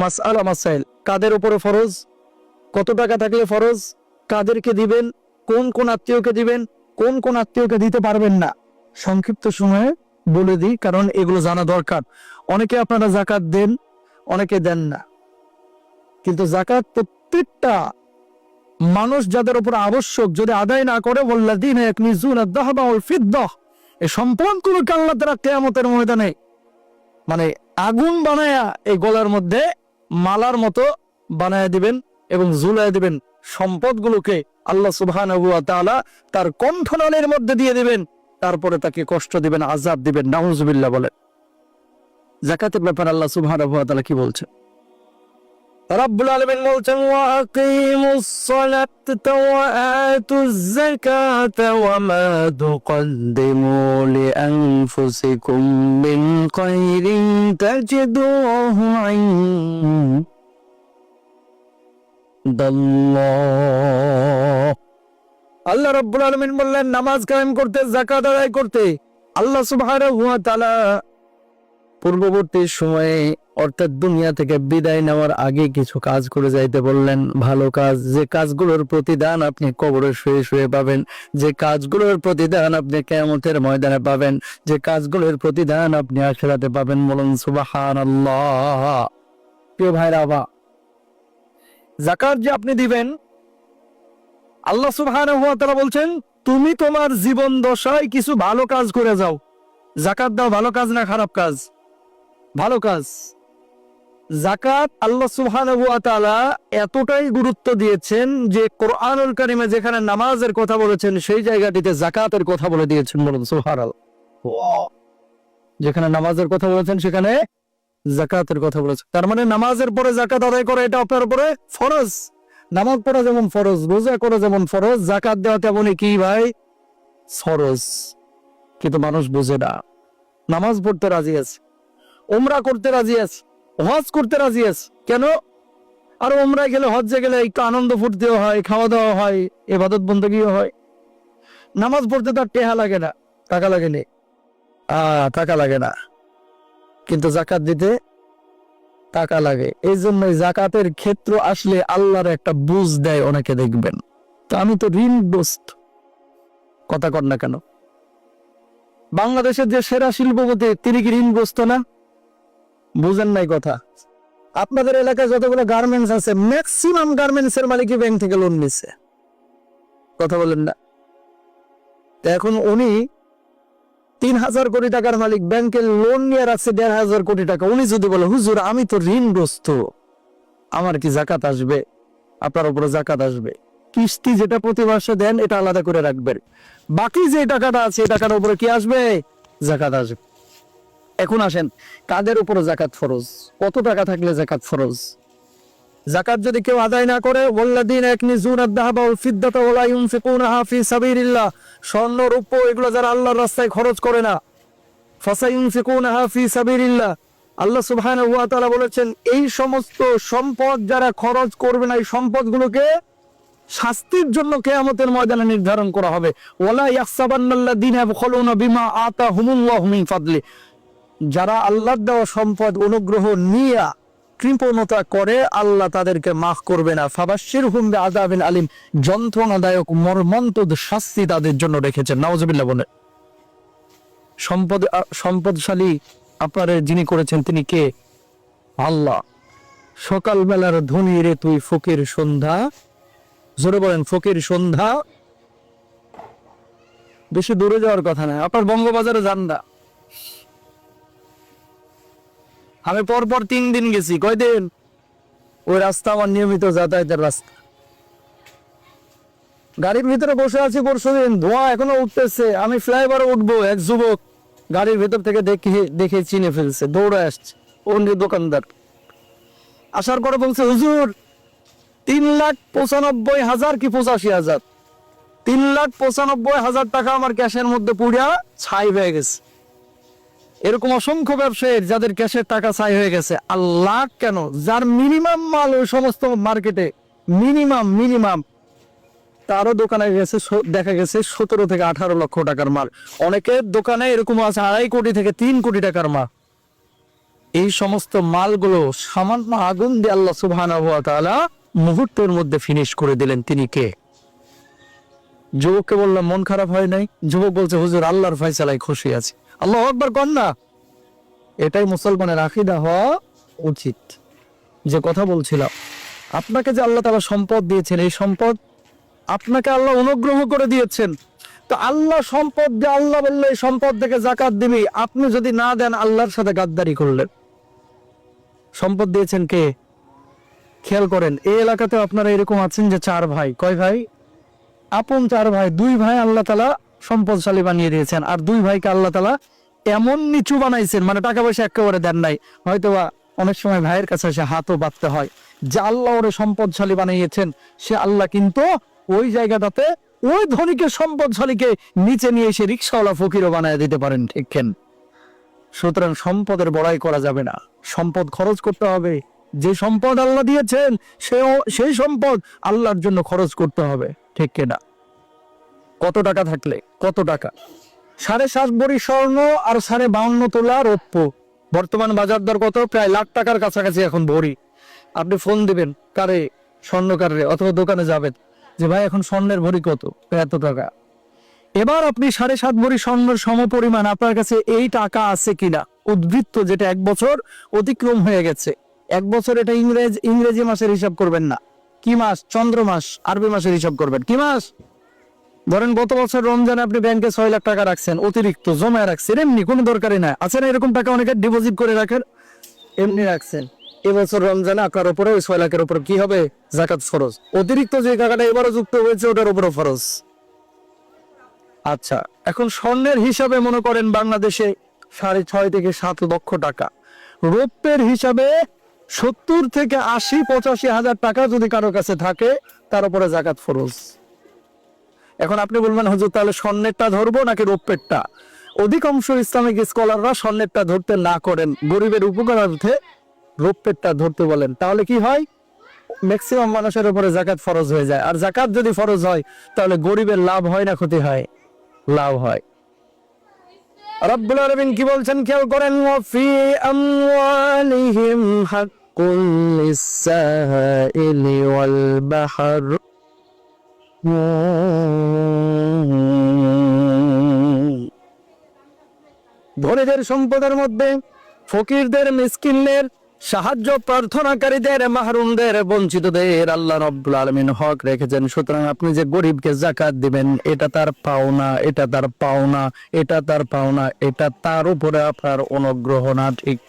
মাস আলা মাসাইল। কাদের উপরে ফরজ? কত টাকা থাকলে ফরজ? কাদেরকে দিবেন? কোন কোন আত্মীয়কে দিবেন? কোন কোন আত্মীয়কে দিতে পারবেন না? সংক্ষিপ্ত সময়ে বলে দিই, কারণ এগুলো জানা দরকার। অনেকে আপনারা জাকাত দেন, অনেকে দেন না। কিন্তু জাকাত প্রত্যেকটা মানুষ যাদের উপর আবশ্যক, যদি আদায় না করে আল্লাহ তারা কেয়ামতের ময়দানে মানে আগুন বানায়া এই গলার মধ্যে মালার মতো বানায় দিবেন এবং ঝুলাইয়া দিবেন। সম্পদগুলোকে আল্লাহ সুবহান তার কণ্ঠনালের মধ্যে দিয়ে দিবেন। তারপরে তাকে কষ্ট দিবেন আজাদ দিবেন। নাহজবিল্লা বলে জাকাতের ব্যাপারে আল্লাহ সুবহান কি বলছেন? রব্বুল আলামিন বলছেন আল্লাহ রাব্বুল আলামিন বললেন, নামাজ কায়েম করতে, যাকাত আদায় করতে। আল্লাহ তাআলা পূর্ববর্তী সময়ে অর্থাৎ দুনিয়া থেকে বিদায় নেওয়ার আগে কিছু কাজ করে যাইতে বললেন, ভালো কাজ। যে কাজগুলোর প্রতিদান আপনি কবরে শুয়ে শুয়ে পাবেন, যে কাজগুলোর প্রতিদান আপনি কেয়ামতের ময়দানে পাবেন, যে কাজগুলোর প্রতিদান আপনি আখেরাতে পাবেন বলুন, সুবহানাল্লাহ। প্রিয় ভাইরা, বা জাকাত যে আপনি দিবেন, আল্লাহ সুবহানাহু ওয়া তাআলা বলছেন, তুমি তোমার জীবন দশায় কিছু ভালো কাজ করে যাও। জাকাত দাও ভালো কাজ না খারাপ কাজ? ভালো কাজ। জাকাত আল্লাহ সুবহানাহু ওয়া তাআলা এতটাই গুরুত্ব দিয়েছেন যে কোরআনুল কারিমে যেখানে নামাজের কথা বলেছেন সেই জায়গাটিতে জাকাতের কথা বলে দিয়েছেন বলুন সুবহানাল্লাহ। যেখানে নামাজের কথা বলেছেন সেখানে জাকাতের কথা বলেছেন। তার মানে নামাজের পরে জাকাত আদায় করা এটা আপনার উপরে ফরজ। নামাজ পড়া যেমন ফরজ রোজা করা যেমন ফরজ জাকাত দেওয়া তেমনই কি ভাই? ফরজ। কিন্তু মানুষ বোঝে না। নামাজ পড়তে রাজি আছে। ওমরা করতে রাজি আছে? হজ করতে রাজি আছে? কেন? আর ওমরায় গেলে, হজ্জে গেলে একটু আনন্দ ফুর্তিও হয় খাওয়া দাওয়া হয়, এবাদত বন্দগীও হয়। নামাজ পড়তে তার টেহা লাগে না, টাকা লাগে নে। টাকা লাগে না। কিন্তু জাকাত দিতে টাকা লাগে। এই জন্য জাকাতের ক্ষেত্র আসলে আল্লাহর একটা বুঝ দেয় অনেকে দেখবেন। তো আমি তো ঋণ ঋণগ্রস্ত। কথা কর না কেন? বাংলাদেশের যে সেরা শিল্পপতি, তিনি কি ঋণগ্রস্ত না? বুঝেন নাই কথা। আপনাদের এলাকায় যতগুলো গার্মেন্টস আছে ম্যাক্সিমাম গার্মেন্টস এর মালিকই ব্যাংক থেকে লোন নিচ্ছে কথা বলেন না। এখন উনি তিন হাজার কোটি টাকার মালিক ব্যাংকের লোন নিয়ে রাখছে দেড় হাজার কোটি টাকা। উনি যদি বলে, হুজুর, আমি তো ঋণগ্রস্ত। আমার কি জাকাত আসবে? আপনার উপরে জাকাত আসবে। কিস্তি যেটা প্রতি মাসে দেন, এটা আলাদা করে রাখবেন। বাকি যে টাকাটা আছে, এই টাকার উপরে কি আসবে? জাকাত আসবে। এখন আসেন, কাদের উপরে জাকাত ফরজ? কত টাকা থাকলে জাকাত ফরজ? জাকাত যদি কেউ আদায় না করে ওয়াল্লাদিন একনি জুনাদ দাহাবা ওয়াল ফিদ্দাতা স্বর্ণ রূপ এগুলো যারা আল্লাহর রাস্তায় খরচ করে না। আল্লাহ বলেছেন, এই সমস্ত সম্পদ যারা খরচ করবে না, এই সম্পদগুলোকে শাস্তির জন্য কেয়ামতের ময়দানে নির্ধারণ করা হবে। ওয়ালা ইয়াহসাবান্নাল্লাযিনা বিমা ফাদলি। যারা আল্লাহর দেওয়া সম্পদ, অনুগ্রহ নিয়া কৃপণতা করে, আল্লাহ তাদেরকে মাফ করবে না। ফাবাশির হুমবে আজাবিন আলিম। যন্ত্রণাদায়ক মর্মন্তদ শাস্তি তাদের জন্য রেখেছেন। নাওজবিল্লাহ বলে সম্পদ সম্পদশালী আপনার যিনি করেছেন, তিনি কে? আল্লাহ। সকালবেলার ধনী রে তুই ফকির সন্ধ্যা। জোরে বলেন, ফকির সন্ধ্যা। বেশি দূরে যাওয়ার কথা না। আপনার বঙ্গবাজারে যান না। আমি পর পর তিন দিন গেছি। কয়দিন? ওই রাস্তা আমার নিয়মিত যাতায়াতের রাস্তা। গাড়ির ভিতরে বসে আছি পরশু দিন ধোঁয়া এখনও উঠতেছে। আমি ফ্লাইওভারে উঠবো, এক যুবক গাড়ির ভেতর থেকে দেখে দেখে চিনে ফেলছে। দৌড়ে আসছে। অন্য দোকানদার। আসার পরে বলছে, হুজুর, তিন লাখ পঁচানব্বই হাজার কি পঁচাশি হাজার? তিন লাখ পঁচানব্বই হাজার টাকা আমার ক্যাশের মধ্যে পুড়িয়া ছাই হয়ে গেছে। এরকম অসংখ্য ব্যবসায়ীর যাদের ক্যাশের টাকা ছাই হয়ে গেছে। আর লাখ কেন? যার মিনিমাম মাল ওই সমস্ত মার্কেটে মিনিমাম মিনিমাম তারও দোকানে গেছে দেখা গেছে সতেরো থেকে আঠারো লক্ষ টাকার মাল। অনেকের দোকানে এরকম আছে আড়াই কোটি থেকে তিন কোটি টাকার মাল। এই সমস্ত মালগুলো সামান্য আগুন দিয়ে আল্লাহ তাআলা মুহূর্তের মধ্যে ফিনিশ করে দিলেন। তিনি কে? যুবককে বললাম, মন খারাপ হয় নাই? যুবক বলছে, হুজুর, আল্লাহর ফয়সালায় খুশি আছে। আল্লাহ আকবার কর না। এটাই মুসলমানের আকিদা হওয়া উচিত। যে কথা বলছিলাম, আপনাকে যে আল্লাহ তাআলা সম্পদ দিয়েছেন, এই সম্পদ আপনাকে আল্লাহ অনুগ্রহ করে দিয়েছেন। তো আল্লাহ সম্পদ দিয়ে আল্লাহ বললে, এই সম্পদ থেকে জাকাত দিবি। আপনি যদি না দেন, আল্লাহর সাথে গাদ্দারি করলেন। সম্পদ দিয়েছেন কে? খেয়াল করেন, এই এলাকাতে আপনারা এরকম আছেন যে চার ভাই। কয় ভাই? আপন চার ভাই, দুই ভাই আল্লাহ তালা সম্পদশালী বানিয়ে দিয়েছেন। আর দুই ভাইকে আল্লাহ তালা এমন নিচু বানাইছেন মানে টাকা পয়সা একেবারে দেন নাই। হয়তো বা অনেক সময় ভাইয়ের কাছে এসে হাতও বাঁধতে হয়। যে আল্লাহ ওরে সম্পদশালী বানিয়েছেন, সে আল্লাহ কিন্তু ওই জায়গাটাতে ওই ধনীকে সম্পদশালীকে নিচে নিয়ে এসে রিক্সাওয়ালা ফকিরও বানায় দিতে পারেন, ঠিক কেন? সুতরাং সম্পদের বড়াই করা যাবে না। সম্পদ খরচ করতে হবে। যে সম্পদ আল্লাহ দিয়েছেন, সেও সেই সম্পদ আল্লাহর জন্য খরচ করতে হবে, ঠিক কিনা? কত টাকা থাকলে? কত টাকা? সাড়ে সাত ভরি স্বর্ণ আর সাড়ে বাউন্ন তোলা রৌপ্য। বর্তমান বাজার দর কত? প্রায় লাখ টাকার কাছাকাছি এখন ভরি। আপনি ফোন দিবেন, কারে? স্বর্ণকারে অথবা দোকানে যাবেন। যে, ভাই, এখন স্বর্ণের ভরি কত? এত টাকা। এবার আপনি সাড়ে সাত ভরি স্বর্ণের সমপরিমাণ আপনার কাছে এই টাকা আছে কিনা? উদ্বৃত্ত যেটা এক বছর অতিক্রম হয়ে গেছে। এক বছর এটা ইংরেজ, ইংরেজি মাসের হিসাব করবেন না। কি মাস? চন্দ্র মাস, আরবি মাসের হিসাব করবেন। কি মাস? ধরেন গত বছর রমজানে আপনি ব্যাংকে ছয় লাখ টাকা রাখছেন, অতিরিক্ত জমা রাখছেন, এমনি কোনো দরকারই নাই। আছে না এরকম টাকা অনেকে ডিপোজিট করে রাখেন, এমনি রাখছেন। এবছর রমজানে আপনার উপরে, ওই ছয় লাখের উপরে কি হবে? জাকাত ফরজ। অতিরিক্ত যে টাকাটা এবারও যুক্ত হয়েছে, ওটার উপরও ফরজ। আচ্ছা এখন স্বর্ণের হিসাবে মনে করেন বাংলাদেশে সাড়ে ছয় থেকে সাত লক্ষ টাকা। রৌপ্যের হিসাবে সত্তর থেকে আশি, পঁচাশি হাজার টাকা যদি কারও কাছে থাকে, তার উপরে জাকাত ফরজ। এখন আপনি বলবেন, হুজুর, তাহলে স্বর্ণেরটা ধরবো নাকি রৌপ্যেরটা? অধিকাংশ ইসলামিক স্কলাররা স্বর্ণেরটা ধরতে না করেন। গরিবের উপকারার্থে রৌপ্যেরটা ধরতে বলেন। তাহলে কি হয়? ম্যাক্সিমাম মানুষের উপরে জাকাত ফরজ হয়ে যায়। আর জাকাত যদি ফরজ হয়, তাহলে গরিবের লাভ হয় না, ক্ষতি হয়? লাভ হয়। কি বলছেন খেয়াল করেন? ওয়াফি আমওয়ালিহিম বাহর। ধনীদের সম্পদের মধ্যে ফকিরদের মিসকিনদের সাহায্য প্রার্থনাকারীদের মাহরুমদের বঞ্চিতদের আল্লাহ রব্বুল আলমিন হক রেখেছেন সুতরাং আপনি যে গরিবকে জাকাত দিবেন এটা তার পাওনা এটা তার পাওনা এটা তার পাওনা এটা তার উপরে আপনার অনুগ্রহ না ঠিক?